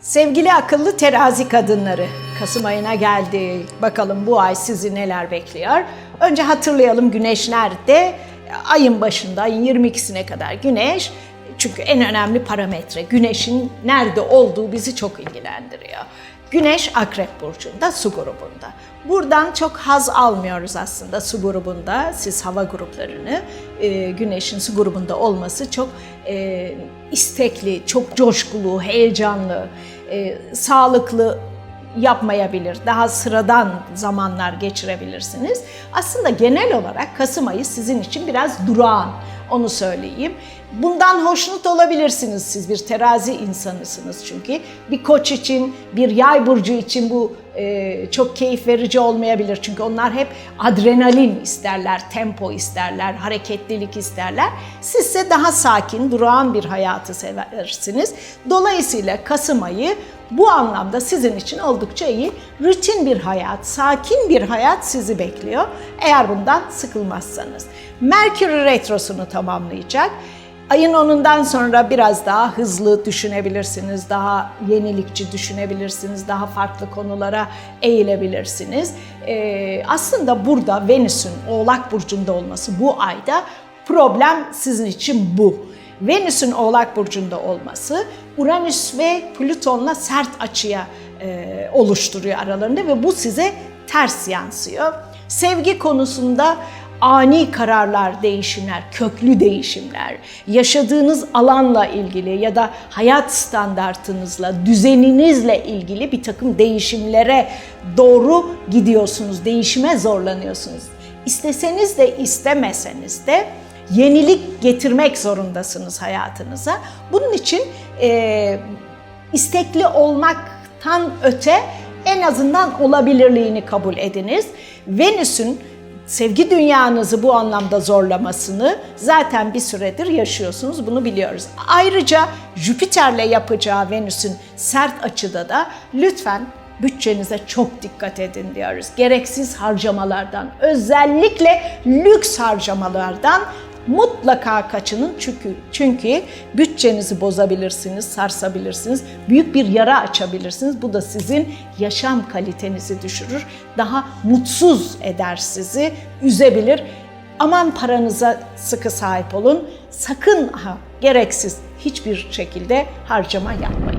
Sevgili akıllı terazi kadınları, Kasım ayına geldi. Bakalım bu ay sizi neler bekliyor? Önce hatırlayalım güneş nerede? Ayın başında, ayın 22'sine kadar güneş. Çünkü en önemli parametre güneşin nerede olduğu bizi çok ilgilendiriyor. Güneş Akrep Burcu'nda, su grubunda. Buradan çok haz almıyoruz aslında su grubunda. Siz hava gruplarını, e, güneşin su grubunda olması çok e, istekli, çok coşkulu, heyecanlı, e, sağlıklı yapmayabilir. Daha sıradan zamanlar geçirebilirsiniz. Aslında genel olarak Kasım ayı sizin için biraz durağan. Onu söyleyeyim. Bundan hoşnut olabilirsiniz siz bir terazi insanısınız çünkü. Bir koç için, bir yay burcu için bu e, çok keyif verici olmayabilir. Çünkü onlar hep adrenalin isterler, tempo isterler, hareketlilik isterler. Sizse daha sakin, durağan bir hayatı seversiniz. Dolayısıyla Kasım ayı bu anlamda sizin için oldukça iyi. Rutin bir hayat, sakin bir hayat sizi bekliyor. Eğer bundan sıkılmazsanız. Merkür Retrosu'nu tamamlayacak. Ayın 10'undan sonra biraz daha hızlı düşünebilirsiniz, daha yenilikçi düşünebilirsiniz, daha farklı konulara eğilebilirsiniz. Ee, aslında burada Venüs'ün Oğlak Burcu'nda olması bu ayda problem sizin için bu. Venüs'ün Oğlak Burcu'nda olması Uranüs ve Plüton'la sert açıya e, oluşturuyor aralarında ve bu size ters yansıyor. Sevgi konusunda ani kararlar, değişimler, köklü değişimler, yaşadığınız alanla ilgili ya da hayat standartınızla, düzeninizle ilgili bir takım değişimlere doğru gidiyorsunuz, değişime zorlanıyorsunuz. İsteseniz de istemeseniz de yenilik getirmek zorundasınız hayatınıza. Bunun için e, istekli olmaktan öte en azından olabilirliğini kabul ediniz. Venüs'ün sevgi dünyanızı bu anlamda zorlamasını zaten bir süredir yaşıyorsunuz, bunu biliyoruz. Ayrıca Jüpiter'le yapacağı Venüs'ün sert açıda da lütfen bütçenize çok dikkat edin diyoruz. Gereksiz harcamalardan, özellikle lüks harcamalardan mutlaka kaçının çünkü çünkü bütçenizi bozabilirsiniz, sarsabilirsiniz, büyük bir yara açabilirsiniz. Bu da sizin yaşam kalitenizi düşürür, daha mutsuz eder sizi, üzebilir. Aman paranıza sıkı sahip olun. Sakın ha, gereksiz hiçbir şekilde harcama yapmayın.